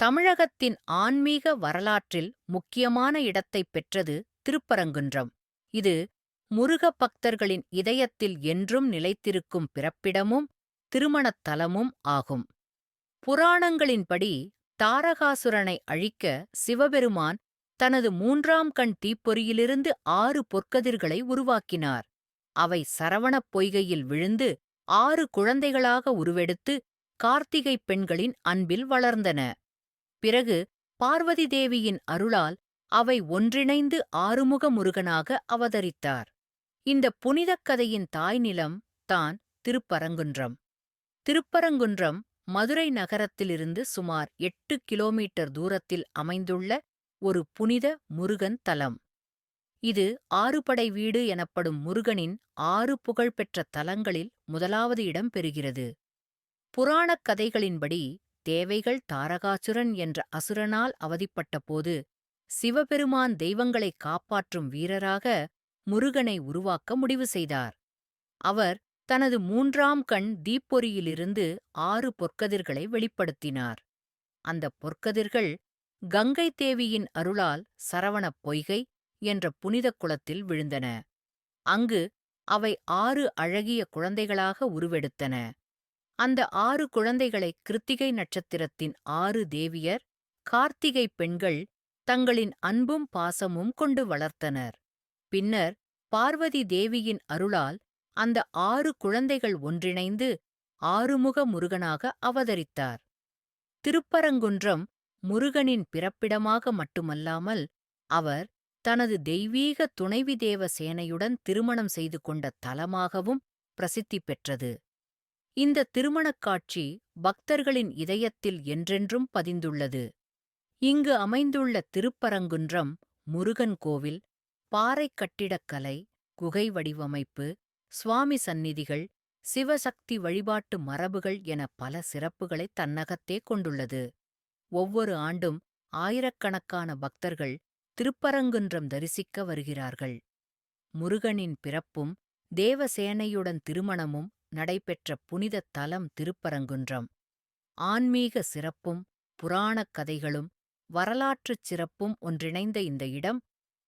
தமிழகத்தின் ஆன்மீக வரலாற்றில் முக்கியமான இடத்தைப் பெற்றது திருப்பரங்குன்றம். இது முருக பக்தர்களின் இதயத்தில் என்றும் நிலைத்திருக்கும் பிறப்பிடமும் திருமணத் தலமும் ஆகும். புராணங்களின்படி தாரகாசுரனை அழிக்க சிவபெருமான் தனது மூன்றாம் கண் தீப்பொறியிலிருந்து ஆறு பொற்கதிர்களை உருவாக்கினார். அவை சரவணப் பொய்கையில் விழுந்து ஆறு குழந்தைகளாக உருவெடுத்து கார்த்திகைப் பெண்களின் அன்பில் வளர்ந்தன. பிறகு பார்வதி தேவியின் அருளால் அவை ஒன்றிணைந்து ஆறுமுக முருகனாக அவதரித்தார். இந்த புனிதக் கதையின் தாய்நிலம் தான் திருப்பரங்குன்றம். திருப்பரங்குன்றம் மதுரை நகரத்திலிருந்து சுமார் எட்டு கிலோமீட்டர் தூரத்தில் அமைந்துள்ள ஒரு புனித முருகன் தலம். இது ஆறுபடை வீடு எனப்படும் முருகனின் ஆறு புகழ்பெற்ற தலங்களில் முதலாவது இடம் பெறுகிறது. புராணக் கதைகளின்படி தேவைகள் தாரகாசுரன் என்ற அசுரனால் அவதிப்பட்டபோது சிவபெருமான் தெய்வங்களைக் காப்பாற்றும் வீரராக முருகனை உருவாக்க முடிவு செய்தார். அவர் தனது மூன்றாம் கண் தீப்பொறியிலிருந்து ஆறு பொற்கதிர்களை வெளிப்படுத்தினார். அந்தப் பொற்கதிர்கள் கங்கை தேவியின் அருளால் சரவணப் பொய்கை என்ற புனிதக் குளத்தில் விழுந்தன. அங்கு அவை ஆறு அழகிய குழந்தைகளாக உருவெடுத்தன. அந்த ஆறு குழந்தைகளை கிருத்திகை நட்சத்திரத்தின் ஆறு தேவியர் கார்த்திகைப் பெண்கள் தங்களின் அன்பும் பாசமும் கொண்டு வளர்த்தனர். பின்னர் பார்வதி தேவியின் அருளால் அந்த ஆறு குழந்தைகள் ஒன்றிணைந்து ஆறுமுக முருகனாக அவதரித்தார். திருப்பரங்குன்றம் முருகனின் பிறப்பிடமாக மட்டுமல்லாமல் அவர் தனது தெய்வீக துணைவி தேவ சேனையுடன் திருமணம் செய்து கொண்ட தலமாகவும் பிரசித்தி பெற்றது. இந்த திருமணக் காட்சி பக்தர்களின் இதயத்தில் என்றென்றும் பதிந்துள்ளது. இங்கு அமைந்துள்ள திருப்பரங்குன்றம் முருகன் கோவில் பாறைக் கட்டிடக்கலை குகை வடிவமைப்பு சுவாமி சந்நிதிகள் சிவசக்தி வழிபாட்டு மரபுகள் என பல சிறப்புகளை தன்னகத்தே கொண்டுள்ளது. ஒவ்வொரு ஆண்டும் ஆயிரக்கணக்கான பக்தர்கள் திருப்பரங்குன்றம் தரிசிக்க வருகிறார்கள். முருகனின் பிறப்பும் தேவசேனையுடன் திருமணமும் நடைபெற்ற புனிதத் தலம் திருப்பரங்குன்றம். ஆன்மீக சிறப்பும் புராணக் கதைகளும் வரலாற்றுச் சிறப்பும் ஒன்றிணைந்த இந்த இடம்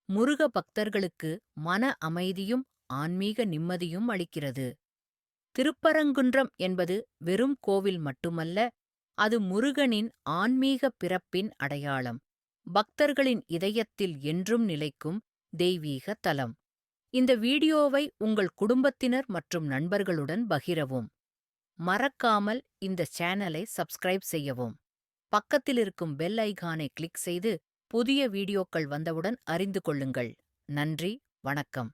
முருக பக்தர்களுக்கு மன அமைதியும் ஆன்மீக நிம்மதியும் அளிக்கிறது. திருப்பரங்குன்றம் என்பது வெறும் கோவில் மட்டுமல்ல அது முருகனின் ஆன்மீக பிறப்பின் அடையாளம். பக்தர்களின் இதயத்தில் என்றும் நிலைக்கும் தெய்வீக தலம். இந்த வீடியோவை உங்கள் குடும்பத்தினர் மற்றும் நண்பர்களுடன் பகிரவும். மறக்காமல் இந்த சேனலை சப்ஸ்கிரைப் செய்யவும். பக்கத்தில் இருக்கும் பெல் ஐகானை கிளிக் செய்து புதிய வீடியோக்கள் வந்தவுடன் அறிந்து கொள்ளுங்கள். நன்றி, வணக்கம்.